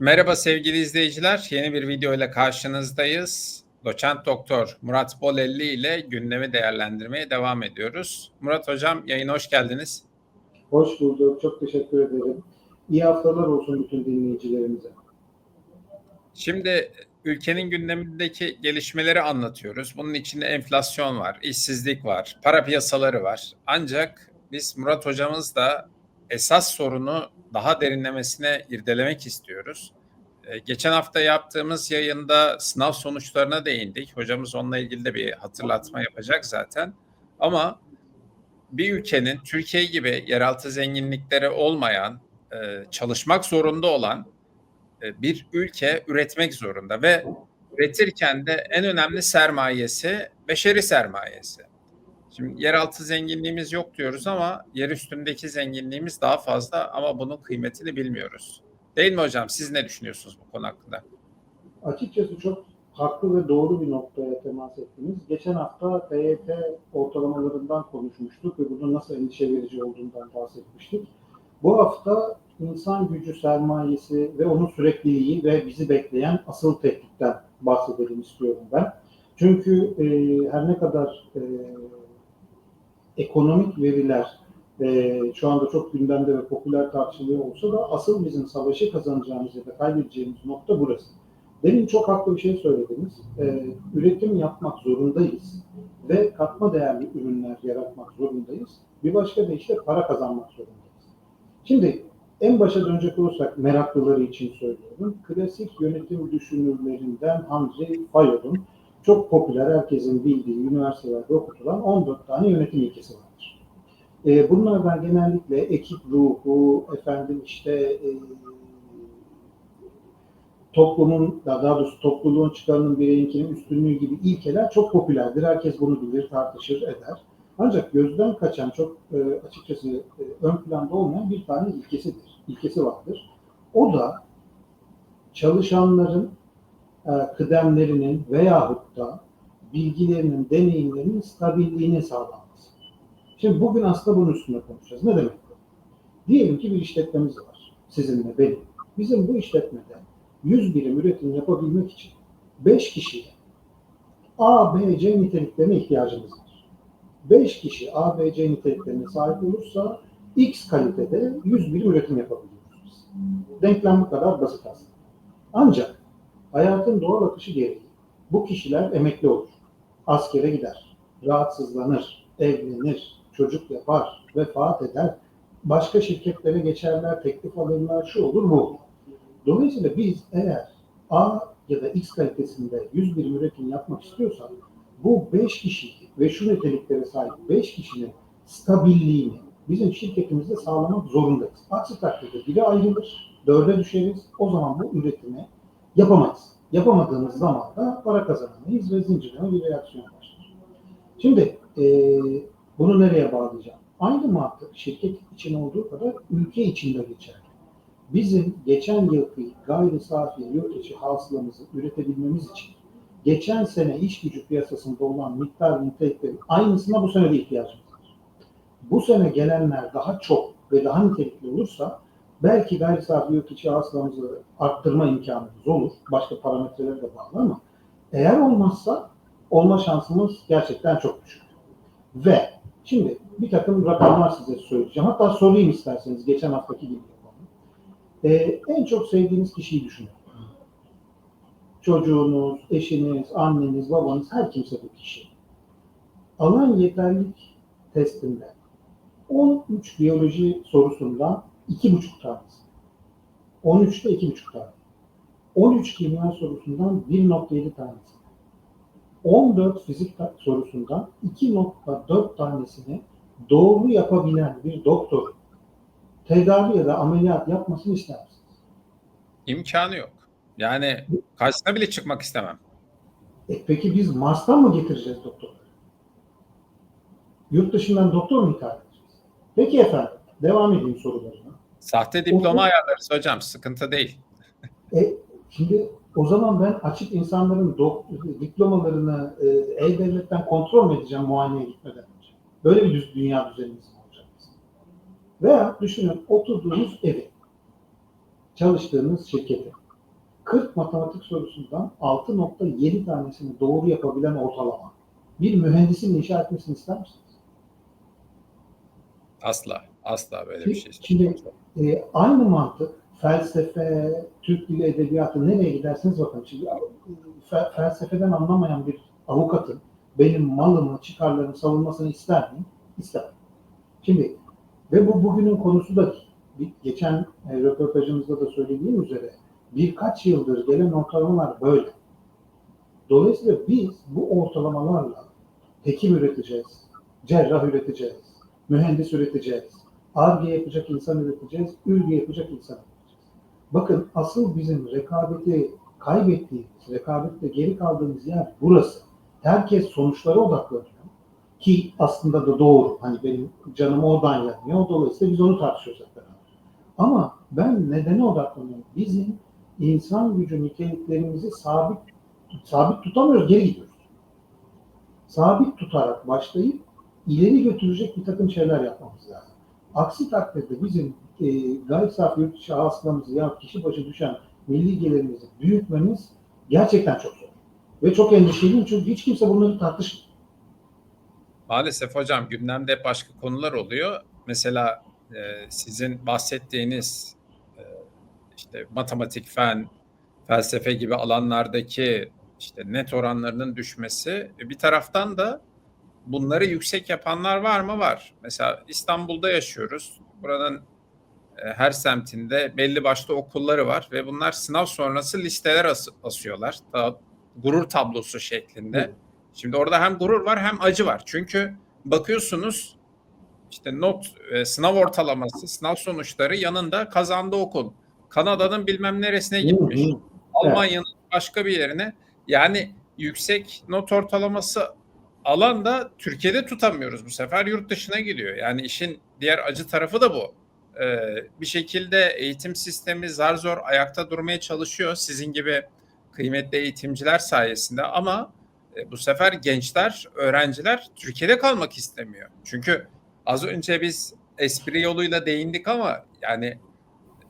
Merhaba sevgili izleyiciler. Yeni bir video ile karşınızdayız. Doçent Doktor Murat Bolelli ile gündemi değerlendirmeye devam ediyoruz. Murat Hocam yayına hoş geldiniz. Hoş bulduk. Çok teşekkür ederim. İyi haftalar olsun bütün dinleyicilerimize. Şimdi ülkenin gündemindeki gelişmeleri anlatıyoruz. Bunun içinde enflasyon var, işsizlik var, para piyasaları var. Ancak biz Murat hocamız da esas sorunu daha derinlemesine irdelemek istiyoruz. Ee, geçen hafta yaptığımız yayında sınav sonuçlarına değindik. Hocamız onunla ilgili de bir hatırlatma yapacak zaten. Ama bir ülkenin Türkiye gibi yeraltı zenginlikleri olmayan, e, çalışmak zorunda olan e, bir ülke üretmek zorunda ve üretirken de en önemli sermayesi beşeri sermayesi. Şimdi yeraltı zenginliğimiz yok diyoruz ama yer üstündeki zenginliğimiz daha fazla ama bunun kıymetini bilmiyoruz. Değil mi hocam? Siz ne düşünüyorsunuz bu konu hakkında? Açıkçası çok haklı ve doğru bir noktaya temas ettiniz. Geçen hafta TYT ortalamalarından konuşmuştuk ve bunun nasıl endişe verici olduğundan bahsetmiştik. Bu hafta insan gücü sermayesi ve onun sürekliliği ve bizi bekleyen asıl tehditten bahsedelim istiyorum ben. Çünkü e, her ne kadar e, ekonomik veriler e, şu anda çok gündemde ve popüler tartışılıyor olsa da asıl bizim savaşı kazanacağımız ya da kaybedeceğimiz nokta burası. Demin çok haklı bir şey söylediniz. E, üretim yapmak zorundayız ve katma değerli ürünler yaratmak zorundayız. Bir başka deyişle para kazanmak zorundayız. Şimdi en başa dönecek olursak meraklıları için söylüyorum. Klasik yönetim düşünürlerinden Henry Fayol'un çok popüler, herkesin bildiği, üniversitelerde okutulan 14 tane yönetim ilkesi vardır. E, bunlardan genellikle ekip ruhu, efendim işte e, toplumun, daha doğrusu topluluğun çıkarının bireyinkinin üstünlüğü gibi ilkeler çok popülerdir. Herkes bunu bilir, tartışır, eder. Ancak gözden kaçan çok e, açıkçası e, ön planda olmayan bir tane ilkesidir. İlkesi vardır. O da çalışanların kıdemlerinin veyahut da bilgilerinin, deneyimlerinin stabilliğini sağlanması. Şimdi bugün aslında bunun üstünde konuşacağız. Ne demek bu? Diyelim ki bir işletmemiz var. Sizinle benim. Bizim bu işletmede 100 birim üretim yapabilmek için 5 kişiye A, B, C niteliklerine ihtiyacımız var. 5 kişi A, B, C niteliklerine sahip olursa X kalitede 100 birim üretim yapabiliyoruz. Denklem bu kadar basit aslında. Ancak hayatın doğal akışı gereği bu kişiler emekli olur. Askere gider, rahatsızlanır, evlenir, çocuk yapar, vefat eder. Başka şirketlere geçerler, teklif alırlar, şu olur bu. Dolayısıyla biz eğer A ya da X kalitesinde 100 birim üretim yapmak istiyorsak bu 5 kişi ve şu niteliklere sahip 5 kişinin stabilliğini bizim şirketimizde sağlamak zorundayız. Aksi takdirde biri ayrılır, dörde düşeriz. O zaman bu üretimi yapamayız. Yapamadığımız zaman da para kazanamayız ve zincirleme bir reaksiyon başlar. Şimdi e, bunu nereye bağlayacağım? Aynı mantık şirket için olduğu kadar ülke içinde geçerli. Bizim geçen yılki gayri safi yurt içi hasılamızı üretebilmemiz için geçen sene iş gücü piyasasında olan miktar niteliklerin aynısına bu sene de ihtiyacımız var. Bu sene gelenler daha çok ve daha nitelikli olursa belki gayri safi yurt içi hasılamızı arttırma imkanımız olur. Başka parametreler de bağlı ama eğer olmazsa olma şansımız gerçekten çok düşük. Ve şimdi bir takım rakamlar size söyleyeceğim. Hatta sorayım isterseniz geçen haftaki gibi. Ee, en çok sevdiğiniz kişiyi düşünün. Çocuğunuz, eşiniz, anneniz, babanız her kimse bu kişi. Alan yeterlik testinde 13 biyoloji sorusundan 2,5 tanesi. 13'te 2,5 tane. 13 kimya sorusundan 1,7 tanesi. 14 fizik sorusundan 2,4 tanesini doğru yapabilen bir doktor tedavi ya da ameliyat yapmasını ister misiniz? İmkanı yok. Yani karşısına bile çıkmak istemem. E peki biz Mars'tan mı getireceğiz doktorları? Yurt dışından doktor mu ithal edeceğiz? Peki efendim, devam edeyim sorularına. Sahte diploma ayarlarız hocam. Sıkıntı değil. E, şimdi o zaman ben açık insanların dok- diplomalarını e, E-Devlet'ten kontrol mü edeceğim muayeneye gitmeden önce? Böyle bir düz, dünya düzenimiz mi olacak bizim? Veya düşünün oturduğunuz evi, çalıştığınız şirketi, 40 matematik sorusundan 6.7 tanesini doğru yapabilen ortalama. Bir mühendisin inşa etmesini ister misiniz? Asla. Asla böyle bir şey. Şimdi e, aynı mantık felsefe, Türk dili edebiyatı nereye giderseniz bakın. Şimdi e, fe- felsefeden anlamayan bir avukatın benim malımı, çıkarlarımı savunmasını ister miyim? İster. Şimdi ve bu bugünün konusu da geçen e, röportajımızda da söylediğim üzere birkaç yıldır gelen ortalamalar böyle. Dolayısıyla biz bu ortalamalarla hekim üreteceğiz, cerrah üreteceğiz, mühendis üreteceğiz, ARGE yapacak insan üreteceğiz, ülge yapacak insan üreteceğiz. Bakın asıl bizim rekabeti kaybettiğimiz, rekabette geri kaldığımız yer burası. Herkes sonuçlara odaklanıyor. Ki aslında da doğru. Hani benim canım oradan yanıyor. Dolayısıyla biz onu tartışıyoruz hep. Ama ben nedene odaklanıyorum. Bizim insan gücü niteliklerimizi sabit sabit tutamıyoruz, geri gidiyoruz. Sabit tutarak başlayıp ileri götürecek bir takım şeyler yapmamız lazım. Aksi takdirde bizim e, gayri safi yurt içi hasılamızı ya kişi başı düşen milli gelirimizi büyütmemiz gerçekten çok zor. Ve çok endişeliyim çünkü hiç kimse bunları tartışmıyor. Maalesef hocam gündemde başka konular oluyor. Mesela e, sizin bahsettiğiniz e, işte matematik, fen, felsefe gibi alanlardaki işte net oranlarının düşmesi e, bir taraftan da bunları yüksek yapanlar var mı? Var. Mesela İstanbul'da yaşıyoruz. Buranın e, her semtinde belli başlı okulları var ve bunlar sınav sonrası listeler as- asıyorlar. Ta- gurur tablosu şeklinde. Evet. Şimdi orada hem gurur var hem acı var. Çünkü bakıyorsunuz işte not, e, sınav ortalaması, sınav sonuçları yanında kazandığı okul. Kanada'nın bilmem neresine gitmiş. Hı hı. Almanya'nın başka bir yerine. Yani yüksek not ortalaması alan da Türkiye'de tutamıyoruz bu sefer yurt dışına gidiyor. Yani işin diğer acı tarafı da bu. Ee, bir şekilde eğitim sistemi zar zor ayakta durmaya çalışıyor sizin gibi kıymetli eğitimciler sayesinde ama e, bu sefer gençler, öğrenciler Türkiye'de kalmak istemiyor. Çünkü az önce biz espri yoluyla değindik ama yani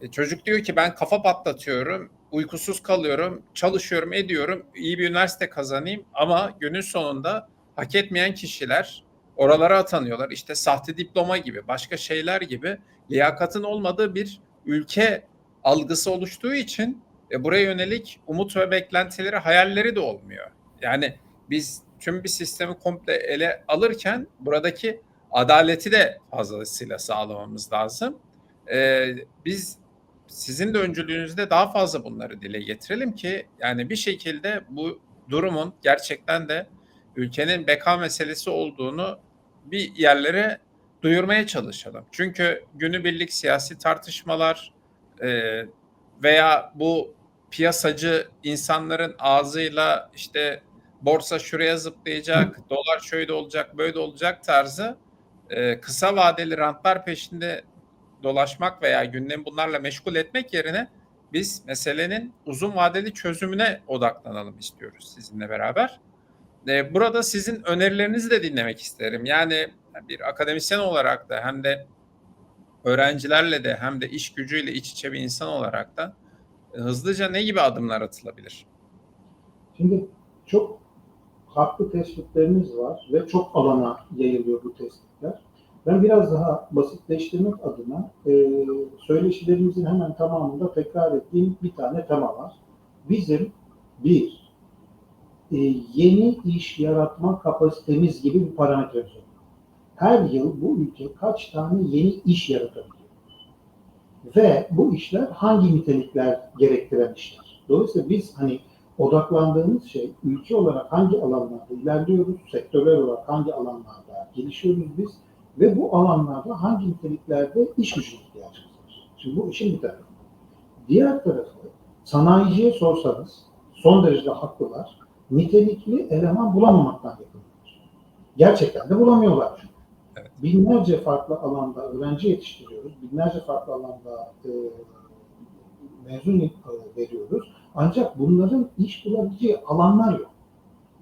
e, çocuk diyor ki ben kafa patlatıyorum, uykusuz kalıyorum, çalışıyorum, ediyorum, iyi bir üniversite kazanayım ama günün sonunda hak etmeyen kişiler oralara atanıyorlar. İşte sahte diploma gibi, başka şeyler gibi liyakatın olmadığı bir ülke algısı oluştuğu için e, buraya yönelik umut ve beklentileri, hayalleri de olmuyor. Yani biz tüm bir sistemi komple ele alırken buradaki adaleti de fazlasıyla sağlamamız lazım. Ee, biz sizin de öncülüğünüzde daha fazla bunları dile getirelim ki yani bir şekilde bu durumun gerçekten de ülkenin beka meselesi olduğunu bir yerlere duyurmaya çalışalım. Çünkü günübirlik siyasi tartışmalar e, veya bu piyasacı insanların ağzıyla işte borsa şuraya zıplayacak, dolar şöyle olacak, böyle olacak tarzı e, kısa vadeli rantlar peşinde dolaşmak veya gündemi bunlarla meşgul etmek yerine biz meselenin uzun vadeli çözümüne odaklanalım istiyoruz sizinle beraber. E, burada sizin önerilerinizi de dinlemek isterim. Yani bir akademisyen olarak da hem de öğrencilerle de hem de iş gücüyle iç içe bir insan olarak da e, hızlıca ne gibi adımlar atılabilir? Şimdi çok farklı tespitlerimiz var ve çok alana yayılıyor bu tespitler. Ben biraz daha basitleştirmek adına e, söyleşilerimizin hemen tamamında tekrar ettiğim bir tane tema var. Bizim bir, e, yeni iş yaratma kapasitemiz gibi bir parametremiz var. Her yıl bu ülke kaç tane yeni iş yaratabiliyor? Ve bu işler hangi nitelikler gerektiren işler? Dolayısıyla biz hani odaklandığımız şey ülke olarak hangi alanlarda ilerliyoruz, sektörel olarak hangi alanlarda gelişiyoruz biz ve bu alanlarda hangi niteliklerde iş gücüne ihtiyacımız var. Şimdi bu işin bir tarafı. Diğer tarafı sanayiciye sorsanız son derece haklılar. Nitelikli eleman bulamamaktan yakınlar. Gerçekten de bulamıyorlar çünkü. Evet. Binlerce farklı alanda öğrenci yetiştiriyoruz. Binlerce farklı alanda e, mezun e, veriyoruz. Ancak bunların iş bulabileceği alanlar yok.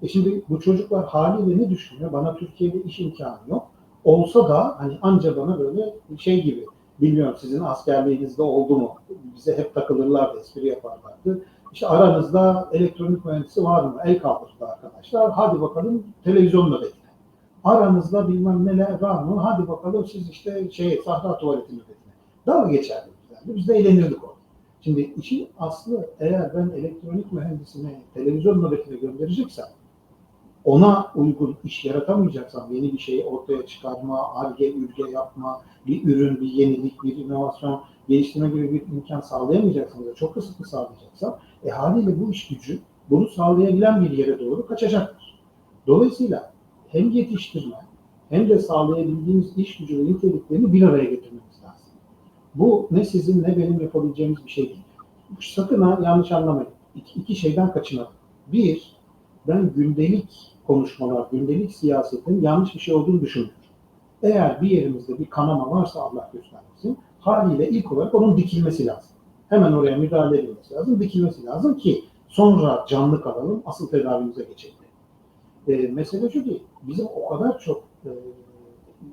E şimdi bu çocuklar haliyle ne düşünüyor? Bana Türkiye'de iş imkanı yok. Olsa da hani anca bana böyle şey gibi Bilmiyorum sizin askerliğinizde oldu mu? Bize hep takılırlardı, espri yaparlardı. İşte aranızda elektronik mühendisi var mı? El kaldırdı arkadaşlar. Hadi bakalım televizyonla bekle. Aranızda bilmem neler var mı? Hadi bakalım siz işte şey sahra tuvaletini bekle. Dalga geçerdi bizlerle. Biz de eğlenirdik orada. Şimdi işin aslı eğer ben elektronik mühendisini televizyon nöbetine göndereceksem ona uygun iş yaratamayacaksam yeni bir şey ortaya çıkarma, arge, ürge yapma, bir ürün, bir yenilik, bir inovasyon geliştirme gibi bir imkan sağlayamayacaksam ya da çok kısıtlı sağlayacaksam e haliyle bu iş gücü bunu sağlayabilen bir yere doğru kaçacaktır. Dolayısıyla hem yetiştirme hem de sağlayabildiğimiz iş gücü ve niteliklerini bir araya getirmemiz lazım. Bu ne sizin ne benim yapabileceğimiz bir şey değil. Sakın ha yanlış anlamayın. İki, iki şeyden kaçınalım. Bir, ben gündelik konuşmalar, gündelik siyasetin yanlış bir şey olduğunu düşünmüyorum. Eğer bir yerimizde bir kanama varsa Allah göstermesin, haliyle ilk olarak onun dikilmesi lazım. Hemen oraya müdahale edilmesi lazım, dikilmesi lazım ki sonra canlı kalalım, asıl tedavimize geçelim. E, mesele şu değil, bizim o kadar çok e,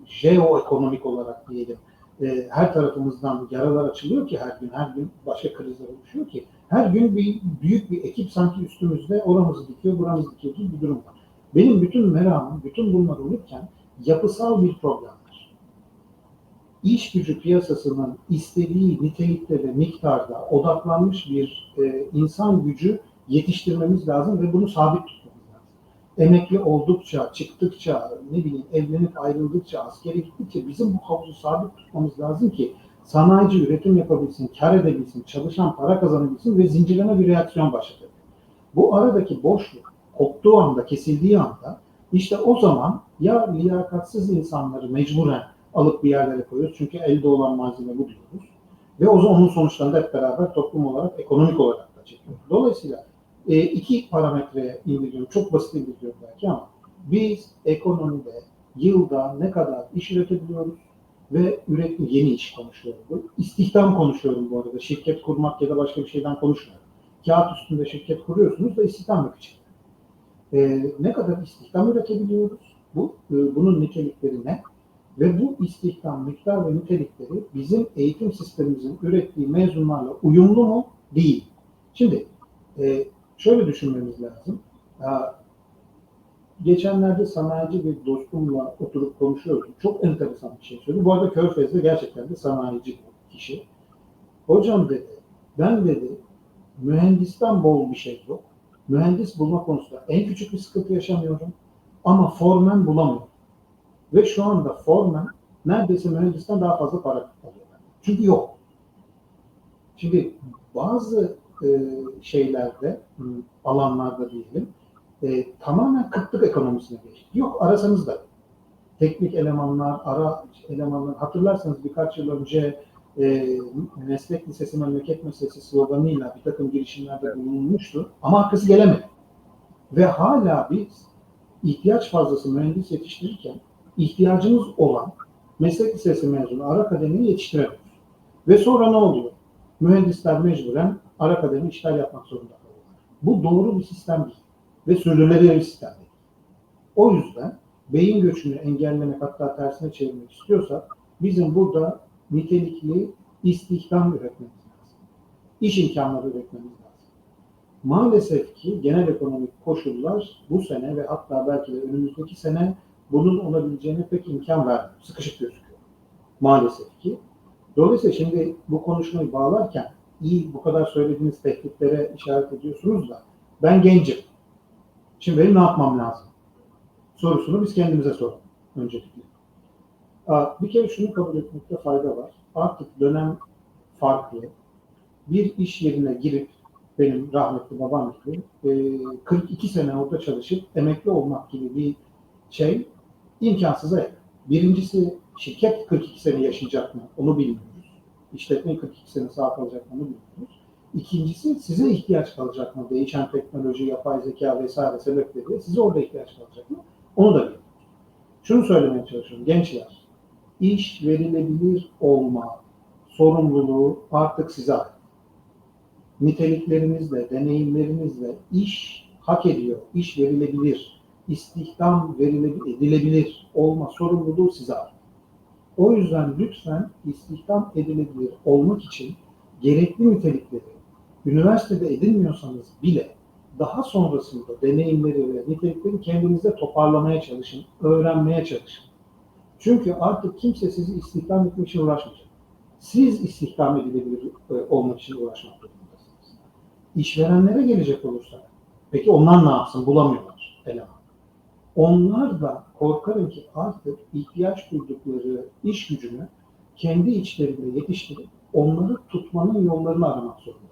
jeoekonomik olarak diyelim, e, her tarafımızdan yaralar açılıyor ki her gün, her gün başka krizler oluşuyor ki her gün bir büyük bir ekip sanki üstümüzde oramızı dikiyor, buramızı dikiyor gibi bir durum var. Benim bütün meramım, bütün bunlar olurken yapısal bir problem. İş gücü piyasasının istediği nitelikte ve miktarda odaklanmış bir e, insan gücü yetiştirmemiz lazım ve bunu sabit tutmamız lazım. Emekli oldukça, çıktıkça, ne bileyim evlenip ayrıldıkça, askere gittikçe bizim bu havuzu sabit tutmamız lazım ki sanayici üretim yapabilsin, kar edebilsin, çalışan para kazanabilsin ve zincirleme bir reaksiyon başlatabilir. Bu aradaki boşluk koptuğu anda, kesildiği anda işte o zaman ya liyakatsiz insanları mecburen alıp bir yerlere koyuyoruz. Çünkü elde olan malzeme bu diyoruz. Ve o onun sonuçlarını hep beraber toplum olarak, ekonomik olarak da çekiyoruz. Dolayısıyla e, iki parametreye indiriyorum. Çok basit indiriyorum belki ama biz ekonomide yılda ne kadar iş üretebiliyoruz ve üretim yeni iş konuşuyorum. Bu İstihdam konuşuyorum bu arada. Şirket kurmak ya da başka bir şeyden konuşmuyorum. Kağıt üstünde şirket kuruyorsunuz da istihdam yok için. Ee, ne kadar istihdam üretebiliyoruz? Bu e, bunun nitelikleri ne? Ve bu istihdam miktar ve nitelikleri bizim eğitim sistemimizin ürettiği mezunlarla uyumlu mu? Değil. Şimdi e, şöyle düşünmemiz lazım. Ya, geçenlerde sanayici bir dostumla oturup konuşuyorduk. Çok enteresan bir şey söyledi. Bu arada Körfez'de gerçekten de sanayici bir kişi. Hocam dedi, ben dedi mühendisten bol bir şey yok. Mühendis bulma konusunda en küçük bir sıkıntı yaşamıyorum. Ama formen bulamıyorum. Ve şu anda formen neredeyse mühendisten daha fazla para alıyor. Çünkü yok. Şimdi bazı e, şeylerde, alanlarda diyelim, e, tamamen kıtlık ekonomisine geçti. Yok arasanız da. Teknik elemanlar, ara elemanlar, hatırlarsanız birkaç yıl önce e, meslek lisesi, memleket meselesi sloganıyla bir takım girişimlerde bulunmuştu. Ama arkası gelemedi. Ve hala biz ihtiyaç fazlası mühendis yetiştirirken ihtiyacımız olan meslek lisesi mezunu ara akademiyi yetiştiremiyoruz. Ve sonra ne oluyor? Mühendisler mecburen ara akademi işgal yapmak zorunda kalıyorlar. Bu doğru bir sistem değil. Ve sürdürülebilir bir sistem değil. O yüzden beyin göçünü engellemek hatta tersine çevirmek istiyorsak bizim burada nitelikli istihdam üretmemiz lazım. İş imkanları üretmemiz lazım. Maalesef ki genel ekonomik koşullar bu sene ve hatta belki de önümüzdeki sene bunun olabileceğine pek imkan vermiyor. Sıkışık gözüküyor. Maalesef ki. Dolayısıyla şimdi bu konuşmayı bağlarken iyi bu kadar söylediğiniz tehditlere işaret ediyorsunuz da ben gencim. Şimdi benim ne yapmam lazım? Sorusunu biz kendimize soralım öncelikle. Bir kere şunu kabul etmekte fayda var. Artık dönem farklı. Bir iş yerine girip benim rahmetli babam gibi 42 sene orada çalışıp emekli olmak gibi bir şey imkansıza yakın. Birincisi şirket 42 sene yaşayacak mı? Onu bilmiyoruz. İşletme 42 sene sağ kalacak mı? Onu bilmiyoruz. İkincisi size ihtiyaç kalacak mı? Değişen teknoloji, yapay zeka vesaire sebepleri size orada ihtiyaç kalacak mı? Onu da bilmiyoruz. Şunu söylemeye çalışıyorum. Gençler, iş verilebilir olma sorumluluğu artık size ait. Niteliklerinizle, deneyimlerinizle iş hak ediyor, iş verilebilir, istihdam edilebilir olma sorumluluğu size ait. O yüzden lütfen istihdam edilebilir olmak için gerekli nitelikleri üniversitede edinmiyorsanız bile daha sonrasında deneyimleri ve nitelikleri kendinizde toparlamaya çalışın, öğrenmeye çalışın. Çünkü artık kimse sizi istihdam etmek için uğraşmayacak. Siz istihdam edilebilir e, olmak için uğraşmak durumundasınız. İşverenlere gelecek olursak, peki onlar ne yapsın? Bulamıyorlar eleman. Onlar da korkarım ki artık ihtiyaç duydukları iş gücünü kendi içlerinde yetiştirip onları tutmanın yollarını aramak zorundalar.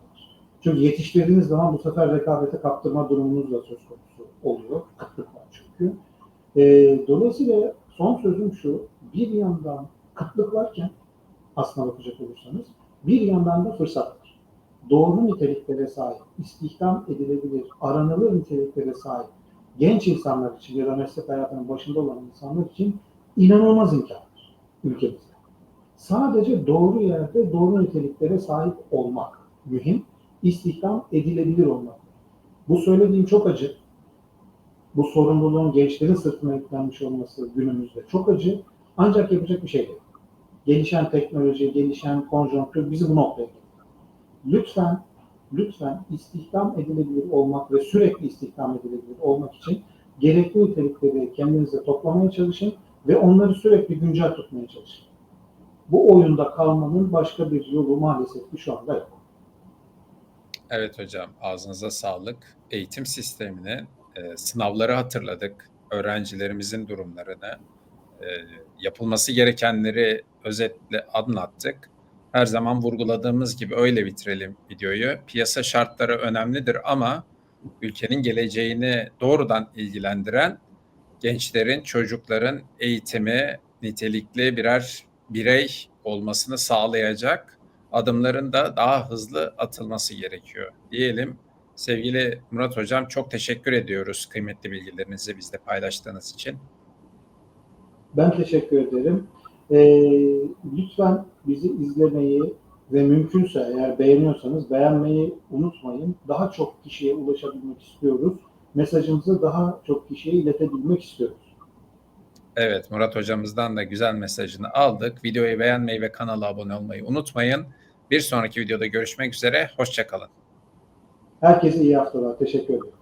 Çünkü yetiştirdiğiniz zaman bu sefer rekabete kaptırma durumunuz da söz konusu oluyor. Kıtlık var çünkü. Ee, dolayısıyla son sözüm şu, bir yandan kıtlık varken aslına bakacak olursanız bir yandan da fırsat var. Doğru niteliklere sahip, istihdam edilebilir, aranılır niteliklere sahip genç insanlar için ya da meslek hayatının başında olan insanlar için inanılmaz imkan var ülkemizde. Sadece doğru yerde doğru niteliklere sahip olmak mühim, istihdam edilebilir olmak. Bu söylediğim çok acı. Bu sorumluluğun gençlerin sırtına yüklenmiş olması günümüzde çok acı. Ancak yapacak bir şey yok. Gelişen teknoloji, gelişen konjonktür bizi bu noktaya getiriyor. Lütfen lütfen istihdam edilebilir olmak ve sürekli istihdam edilebilir olmak için gerekli nitelikleri kendinize toplamaya çalışın ve onları sürekli güncel tutmaya çalışın. Bu oyunda kalmanın başka bir yolu maalesef ki şu anda yok. Evet hocam, ağzınıza sağlık. Eğitim sistemini, e, sınavları hatırladık, öğrencilerimizin durumlarını, e, yapılması gerekenleri özetle anlattık. Her zaman vurguladığımız gibi öyle bitirelim videoyu. Piyasa şartları önemlidir ama ülkenin geleceğini doğrudan ilgilendiren gençlerin, çocukların eğitimi, nitelikli birer birey olmasını sağlayacak adımların da daha hızlı atılması gerekiyor diyelim. Sevgili Murat Hocam çok teşekkür ediyoruz kıymetli bilgilerinizi bizle paylaştığınız için. Ben teşekkür ederim. Ee, lütfen bizi izlemeyi ve mümkünse eğer beğeniyorsanız beğenmeyi unutmayın. Daha çok kişiye ulaşabilmek istiyoruz. Mesajımızı daha çok kişiye iletebilmek istiyoruz. Evet Murat hocamızdan da güzel mesajını aldık. Videoyu beğenmeyi ve kanala abone olmayı unutmayın. Bir sonraki videoda görüşmek üzere. Hoşçakalın. Herkese iyi haftalar. Teşekkür ederim.